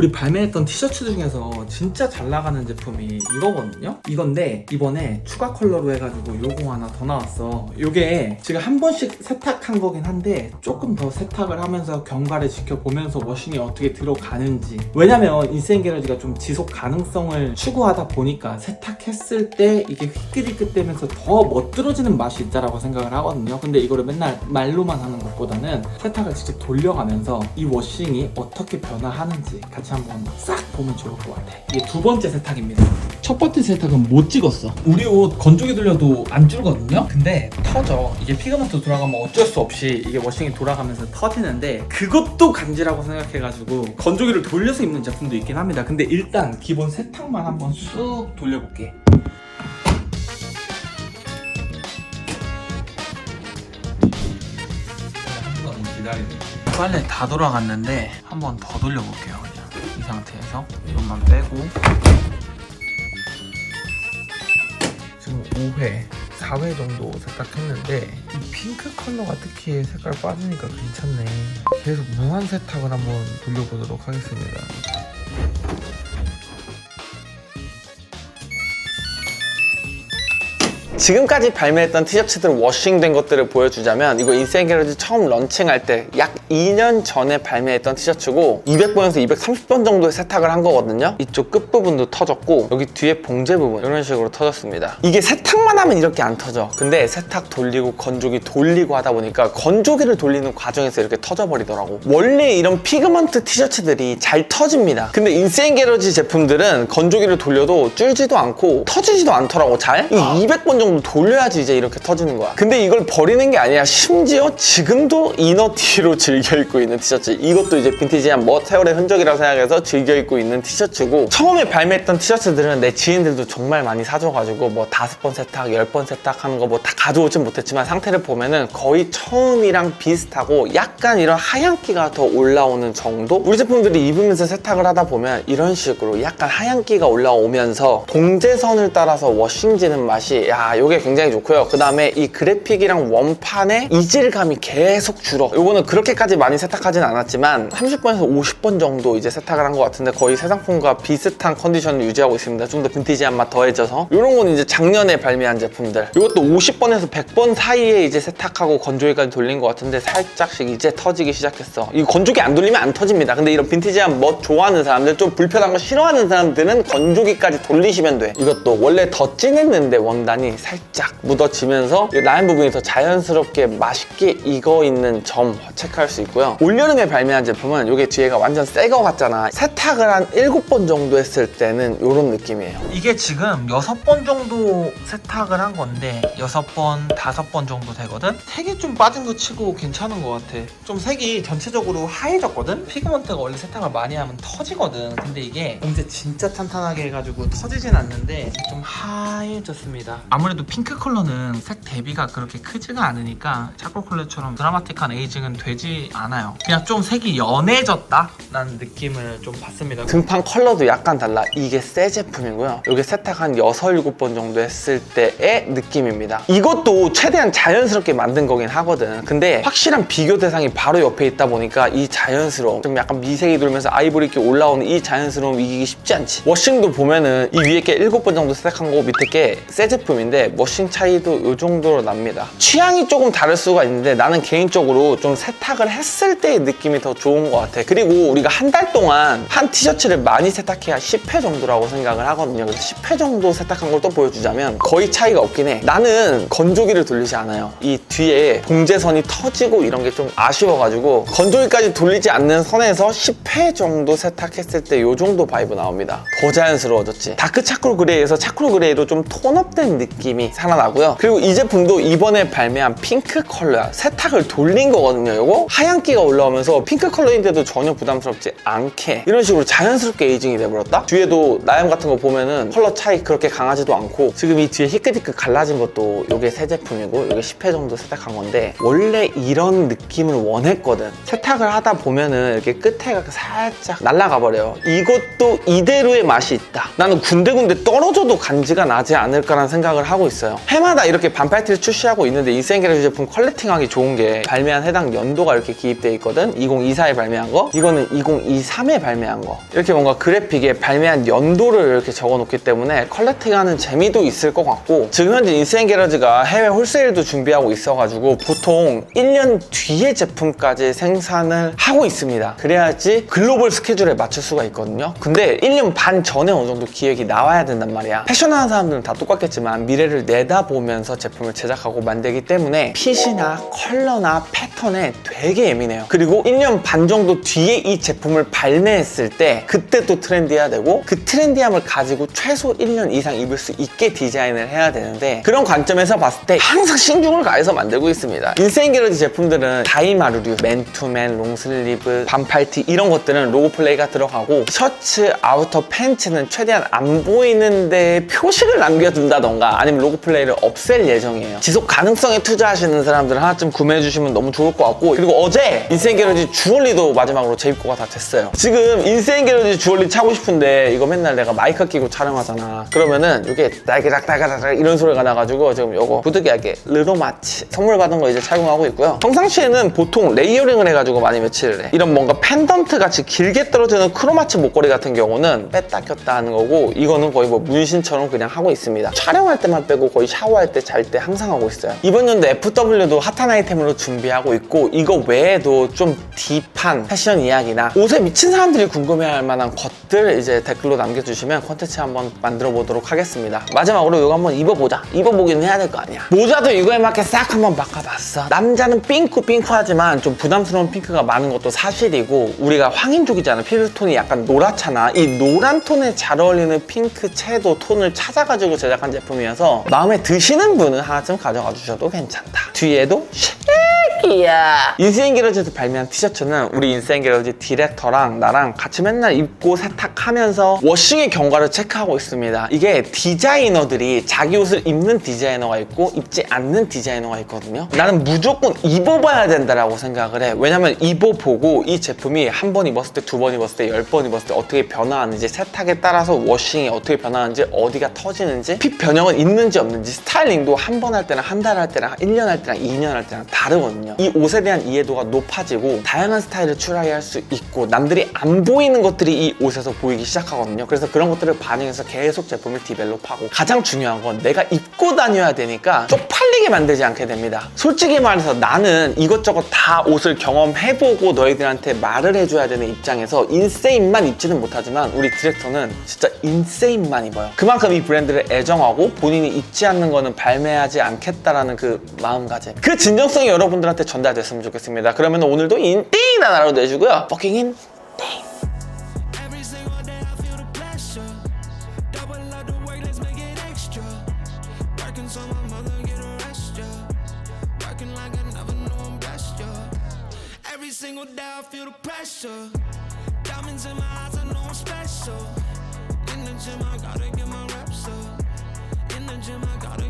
우리 발매했던 티셔츠 중에서 진짜 잘 나가는 제품이 이거거든요? 이건데 이번에 추가 컬러로 해가지고 요거 하나 더 나왔어. 요게 제가 한 번씩 세탁한 거긴 한데 조금 더 세탁을 하면서 경과를 지켜보면서 워싱이 어떻게 들어가는지 왜냐면 인생 게러지가 좀 지속 가능성을 추구하다 보니까 세탁했을 때 이게 휘끗휘끗대면서 더 멋들어지는 맛이 있다라고 생각을 하거든요. 근데 이거를 맨날 말로만 하는 것보다는 세탁을 직접 돌려가면서 이 워싱이 어떻게 변화하는지 같이 한번 싹 보면 좋을 것 같아. 이게 두 번째 세탁입니다. 첫 번째 세탁은 못 찍었어. 우리 옷 건조기 돌려도 안 줄거든요? 근데 터져. 이게 피그먼트 돌아가면 어쩔 수 없이 이게 워싱이 돌아가면서 터지는데 그것도 간지라고 생각해가지고 건조기를 돌려서 입는 제품도 있긴 합니다. 근데 일단 기본 세탁만 한번 쑥 돌려볼게. 한번 기다리네. 빨래 다 돌아갔는데 한 번 더 돌려볼게요. 상태에서 이것만 빼고 지금 5회, 4회 정도 세탁했는데 이 핑크 컬러가 특히 색깔 빠지니까 괜찮네. 계속 무한 세탁을 한번 돌려보도록 하겠습니다. 지금까지 발매했던 티셔츠들 워싱된 것들을 보여주자면 이거 인생게러지 처음 런칭할 때 약 2년 전에 발매했던 티셔츠고 200번에서 230번 정도의 세탁을 한 거거든요. 이쪽 끝부분도 터졌고 여기 뒤에 봉제 부분 이런 식으로 터졌습니다. 이게 세탁만 하면 이렇게 안 터져. 근데 세탁 돌리고 건조기 돌리고 하다 보니까 건조기를 돌리는 과정에서 이렇게 터져버리더라고. 원래 이런 피그먼트 티셔츠들이 잘 터집니다. 근데 인생게러지 제품들은 건조기를 돌려도 줄지도 않고 터지지도 않더라고 잘. 이 200번 정도 돌려야지 이제 이렇게 터지는 거야 근데 이걸 버리는 게 아니라 심지어 지금도 이너티로 즐겨 입고 있는 티셔츠 이것도 이제 빈티지한 뭐 세월의 흔적이라고 생각해서 즐겨 입고 있는 티셔츠고 처음에 발매했던 티셔츠들은 내 지인들도 정말 많이 사줘가지고 뭐 다섯 번 세탁, 열 번 세탁하는 거 뭐 다 가져오진 못했지만 상태를 보면은 거의 처음이랑 비슷하고 약간 이런 하얀기가 더 올라오는 정도? 우리 제품들이 입으면서 세탁을 하다 보면 이런 식으로 약간 하얀기가 올라오면서 동제선을 따라서 워싱지는 맛이 야 요게 굉장히 좋고요. 그 다음에 이 그래픽이랑 원판의 이질감이 계속 줄어. 요거는 그렇게까지 많이 세탁하진 않았지만 30번에서 50번 정도 이제 세탁을 한 것 같은데 거의 새 상품과 비슷한 컨디션을 유지하고 있습니다. 좀더 빈티지한 맛 더해져서. 요런 건 이제 작년에 발매한 제품들. 이것도 50번에서 100번 사이에 이제 세탁하고 건조기까지 돌린 것 같은데 살짝씩 이제 터지기 시작했어. 이 건조기 안 돌리면 안 터집니다. 근데 이런 빈티지한 멋 좋아하는 사람들 좀 불편한 거 싫어하는 사람들은 건조기까지 돌리시면 돼. 이것도 원래 더 진했는데 원단이 살짝 묻어지면서 이 라인 부분이 더 자연스럽게 맛있게 익어 있는 점 체크할 수 있고요 올여름에 발매한 제품은 이게 뒤에가 완전 새 거 같잖아 세탁을 한 7번 정도 했을 때는 이런 느낌이에요 이게 지금 여섯 번 정도 세탁을 한 건데 여섯 번, 다섯 번 정도 되거든? 색이 좀 빠진 거 치고 괜찮은 것 같아. 좀 색이 전체적으로 하얘졌거든? 피그먼트가 원래 세탁을 많이 하면 터지거든. 근데 이게 봉제 진짜 탄탄하게 해가지고 터지진 않는데 좀 하얘졌습니다. 아무래도 핑크 컬러는 색 대비가 그렇게 크지가 않으니까 차콜 컬러처럼 드라마틱한 에이징은 되지 않아요. 그냥 좀 색이 연해졌다? 라는 느낌을 좀 받습니다. 등판 컬러도 약간 달라 이게 새 제품이고요 이게 세탁 한 6, 7번 정도 했을 때의 느낌입니다 이것도 최대한 자연스럽게 만든 거긴 하거든 근데 확실한 비교 대상이 바로 옆에 있다 보니까 이 자연스러움 좀 약간 미색이 돌면서 아이보리게 올라오는 이 자연스러움 이기기 쉽지 않지 워싱도 보면은 이 위에 게 7번 정도 세탁한 거고 밑에 게 새 제품인데 워싱 차이도 이 정도로 납니다. 취향이 조금 다를 수가 있는데 나는 개인적으로 좀 세탁을 했을 때의 느낌이 더 좋은 것 같아. 그리고 우리가 한 달 동안 한 티셔츠를 많이 세탁해야 10회 정도라고 생각을 하거든요. 그래서 10회 정도 세탁한 걸 또 보여주자면 거의 차이가 없긴 해. 나는 건조기를 돌리지 않아요. 이 뒤에 봉제선이 터지고 이런 게 좀 아쉬워가지고 건조기까지 돌리지 않는 선에서 10회 정도 세탁했을 때 이 정도 바이브 나옵니다. 더 자연스러워졌지. 다크 차콜 그레이에서 차콜 그레이로 좀 톤업된 느낌이 살아나고요. 그리고 이 제품도 이번에 발매한 핑크 컬러야. 세탁을 돌린 거거든요 이거. 하얀기가 올라오면서 핑크 컬러인데도 전혀 부담스럽지 않게 이런 식으로 자연스럽게 에이징이 돼버렸다? 뒤에도 나염 같은 거 보면은 컬러 차이 그렇게 강하지도 않고 지금 이 뒤에 히끗히끗 갈라진 것도 이게 새 제품이고 이게 10회 정도 세탁한 건데 원래 이런 느낌을 원했거든. 세탁을 하다 보면은 이렇게 끝에가 살짝 날아가 버려요. 이것도 이대로의 맛이 있다. 나는 군데군데 떨어져도 간지가 나지 않을까라는 생각을 하고 하고 있어요. 해마다 이렇게 반팔티를 출시하고 있는데 인센게러지 제품 컬렉팅하기 좋은 게 발매한 해당 연도가 이렇게 기입되어 있거든. 2024에 발매한 거, 이거는 2023에 발매한 거. 이렇게 뭔가 그래픽에 발매한 연도를 이렇게 적어놓기 때문에 컬렉팅하는 재미도 있을 것 같고 지금 현재 인센게러지가 해외 홀세일도 준비하고 있어가지고 보통 1년 뒤에 제품까지 생산을 하고 있습니다. 그래야지 글로벌 스케줄에 맞출 수가 있거든요. 근데 1년 반 전에 어느 정도 기획이 나와야 된단 말이야. 패션하는 사람들은 다 똑같겠지만 미래를 내다보면서 제품을 제작하고 만들기 때문에 핏이나 컬러나 패턴에 되게 예민해요. 그리고 1년 반 정도 뒤에 이 제품을 발매했을 때 그때 또 트렌디해야 되고 그 트렌디함을 가지고 최소 1년 이상 입을 수 있게 디자인을 해야 되는데 그런 관점에서 봤을 때 항상 신중을 가해서 만들고 있습니다. 인세인게러지 제품들은 다이마루류, 맨투맨, 롱슬리브, 반팔티 이런 것들은 로고 플레이가 들어가고 셔츠, 아우터, 팬츠는 최대한 안 보이는데 표식을 남겨둔다던가 아니면 로고 플레이를 없앨 예정이에요. 지속 가능성에 투자하시는 사람들은 하나쯤 구매해 주시면 너무 좋을 것 같고 그리고 어제 인세인게러지 주얼리도 마지막으로 재입고가 다 됐어요. 지금 인세인게러지 주얼리 차고 싶은데 이거 맨날 내가 마이크 끼고 촬영하잖아. 그러면은 이게 딸기락 딸기락 이런 소리가 나가지고 지금 요거 부득이하게 르노마치 선물 받은 거 이제 착용하고 있고요. 평상시에는 보통 레이어링을 해가지고 많이 매치를 해. 이런 뭔가 펜던트 같이 길게 떨어지는 크로마치 목걸이 같은 경우는 뺐다 꼈다 하는 거고 이거는 거의 뭐 문신처럼 그냥 하고 있습니다. 촬영할 때만 빼고 거의 샤워할 때 잘 때 항상 하고 있어요. 이번 연도 FW도 핫한 아이템으로 준비하고 있고 이거 외에도 좀 딥한 패션 이야기나 옷에 미친 사람들이 궁금해할 만한 것들 이제 댓글로 남겨주시면 컨텐츠 한번 만들어 보도록 하겠습니다. 마지막으로 이거 한번 입어보자. 입어보기는 해야 될 거 아니야. 모자도 이거에 맞게 싹 한번 바꿔봤어. 남자는 핑크 핑크 하지만 좀 부담스러운 핑크가 많은 것도 사실이고 우리가 황인족이잖아. 피부톤이 약간 노랗잖아. 이 노란 톤에 잘 어울리는 핑크 채도 톤을 찾아가지고 제작한 제품이어서 마음에 드시는 분은 하나 쯤 가져가 주셔도 괜찮다. 뒤에도 쉐 기야. 인생기러지에서 발매한 티셔츠는 우리 인생기러지 디렉터랑 나랑 같이 맨날 입고 세탁하면서 워싱의 경과를 체크하고 있습니다. 이게 디자이너들이 자기 옷을 입는 디자이너가 있고 입지 않는 디자이너가 있거든요. 나는 무조건 입어봐야 된다라고 생각을 해. 왜냐면 입어보고 이 제품이 한 번 입었을 때, 두 번 입었을 때, 열 번 입었을 때 어떻게 변화하는지 세탁에 따라서 워싱이 어떻게 변화하는지 어디가 터지는지 핏 변형은 있는지 없는지 스타일링도 한 번 할 때랑 한 달 할 때랑 1년 할 때랑 2년 할 때랑 다르거든요. 이 옷에 대한 이해도가 높아지고 다양한 스타일을 추라이 할수 있고 남들이 안 보이는 것들이 이 옷에서 보이기 시작하거든요. 그래서 그런 것들을 반영해서 계속 제품을 디벨롭하고 가장 중요한 건 내가 입고 다녀야 되니까 쪽팔리게 만들지 않게 됩니다. 솔직히 말해서 나는 이것저것 다 옷을 경험해보고 너희들한테 말을 해줘야 되는 입장에서 인세인만 입지는 못하지만 우리 디렉터는 진짜 인세인만 입어요. 그만큼 이 브랜드를 애정하고 본인이 입지 않는 거는 발매하지 않겠다라는 그 마음가짐. 그 진정성이 여러분들한테 전달됐으면 좋겠습니다. 그러면 오늘도 인띵 하나로 내주고요. 버킹 인 Every single day, I feel the pressure. Diamonds in my eyes, I know I'm special. In the gym, I gotta get my reps up. In the gym, I gotta